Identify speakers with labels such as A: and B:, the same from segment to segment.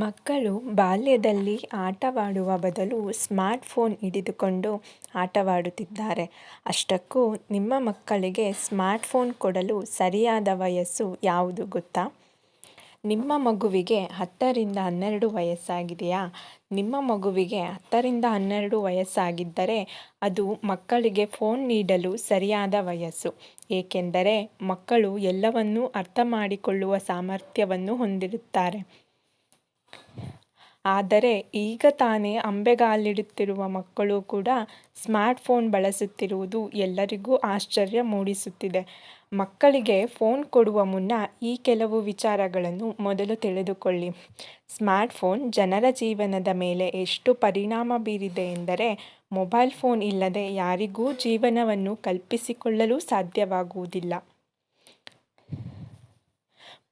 A: ಮಕ್ಕಳು ಬಾಲ್ಯದಲ್ಲಿ ಆಟವಾಡುವ ಬದಲು ಸ್ಮಾರ್ಟ್ ಫೋನ್ ಹಿಡಿದುಕೊಂಡು ಆಟವಾಡುತ್ತಿದ್ದಾರೆ. ಅಷ್ಟಕ್ಕೂ ನಿಮ್ಮ ಮಕ್ಕಳಿಗೆ ಸ್ಮಾರ್ಟ್ ಫೋನ್ ಕೊಡಲು ಸರಿಯಾದ ವಯಸ್ಸು ಯಾವುದು ಗೊತ್ತಾ? ನಿಮ್ಮ ಮಗುವಿಗೆ ಹತ್ತರಿಂದ ಹನ್ನೆರಡು ವಯಸ್ಸಾಗಿದೆಯಾ? ನಿಮ್ಮ ಮಗುವಿಗೆ ಹತ್ತರಿಂದ ಹನ್ನೆರಡು ವಯಸ್ಸಾಗಿದ್ದರೆ ಅದು ಮಕ್ಕಳಿಗೆ ಫೋನ್ ನೀಡಲು ಸರಿಯಾದ ವಯಸ್ಸು. ಏಕೆಂದರೆ ಮಕ್ಕಳು ಎಲ್ಲವನ್ನೂ ಅರ್ಥ ಮಾಡಿಕೊಳ್ಳುವ ಸಾಮರ್ಥ್ಯವನ್ನು ಹೊಂದಿರುತ್ತಾರೆ. ಆದರೆ ಈಗ ತಾನೇ ಅಂಬೆಗಾಲಿಡುತ್ತಿರುವ ಮಕ್ಕಳು ಕೂಡ ಸ್ಮಾರ್ಟ್ ಫೋನ್ ಬಳಸುತ್ತಿರುವುದು ಎಲ್ಲರಿಗೂ ಆಶ್ಚರ್ಯ ಮೂಡಿಸುತ್ತಿದೆ. ಮಕ್ಕಳಿಗೆ ಫೋನ್ ಕೊಡುವ ಮುನ್ನ ಈ ಕೆಲವು ವಿಚಾರಗಳನ್ನು ಮೊದಲು ತಿಳಿದುಕೊಳ್ಳಿ. ಸ್ಮಾರ್ಟ್ ಫೋನ್ ಜನರ ಜೀವನದ ಮೇಲೆ ಎಷ್ಟು ಪರಿಣಾಮ ಬೀರಿದೆ ಎಂದರೆ ಮೊಬೈಲ್ ಫೋನ್ ಇಲ್ಲದೆ ಯಾರಿಗೂ ಜೀವನವನ್ನು ಕಲ್ಪಿಸಿಕೊಳ್ಳಲು ಸಾಧ್ಯವಾಗುವುದಿಲ್ಲ.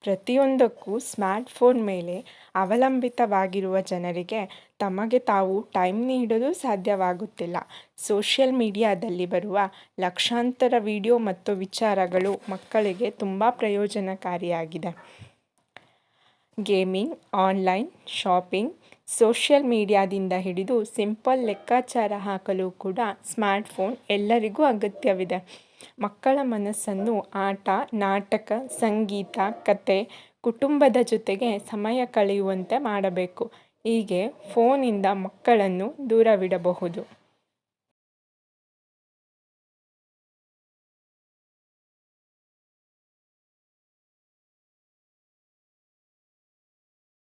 A: ಪ್ರತಿಯೊಂದಕ್ಕೂ ಸ್ಮಾರ್ಟ್ಫೋನ್ ಮೇಲೆ ಅವಲಂಬಿತವಾಗಿರುವ ಜನರಿಗೆ ತಮಗೆ ತಾವು ಟೈಮ್ ನೀಡಲು ಸಾಧ್ಯವಾಗುತ್ತಿಲ್ಲ. ಸೋಷಿಯಲ್ ಮೀಡಿಯಾದಲ್ಲಿ ಬರುವ ಲಕ್ಷಾಂತರ ವಿಡಿಯೋ ಮತ್ತು ವಿಚಾರಗಳು ಮಕ್ಕಳಿಗೆ ತುಂಬ ಪ್ರಯೋಜನಕಾರಿಯಾಗಿದೆ. ಗೇಮಿಂಗ್, ಆನ್ಲೈನ್, ಶಾಪಿಂಗ್, ಸೋಷಿಯಲ್ ಮೀಡಿಯಾದಿಂದ ಹಿಡಿದು ಸಿಂಪಲ್ ಲೆಕ್ಕಾಚಾರ ಹಾಕಲು ಕೂಡ ಸ್ಮಾರ್ಟ್ಫೋನ್ ಎಲ್ಲರಿಗೂ ಅಗತ್ಯವಿದೆ. ಮಕ್ಕಳ ಮನಸ್ಸನ್ನು ಆಟ, ನಾಟಕ, ಸಂಗೀತ, ಕತೆ, ಕುಟುಂಬದ ಜೊತೆಗೆ ಸಮಯ ಕಳೆಯುವಂತೆ ಮಾಡಬೇಕು. ಹೀಗೆ ಫೋನಿಂದ ಮಕ್ಕಳನ್ನು ದೂರವಿಡಬಹುದು.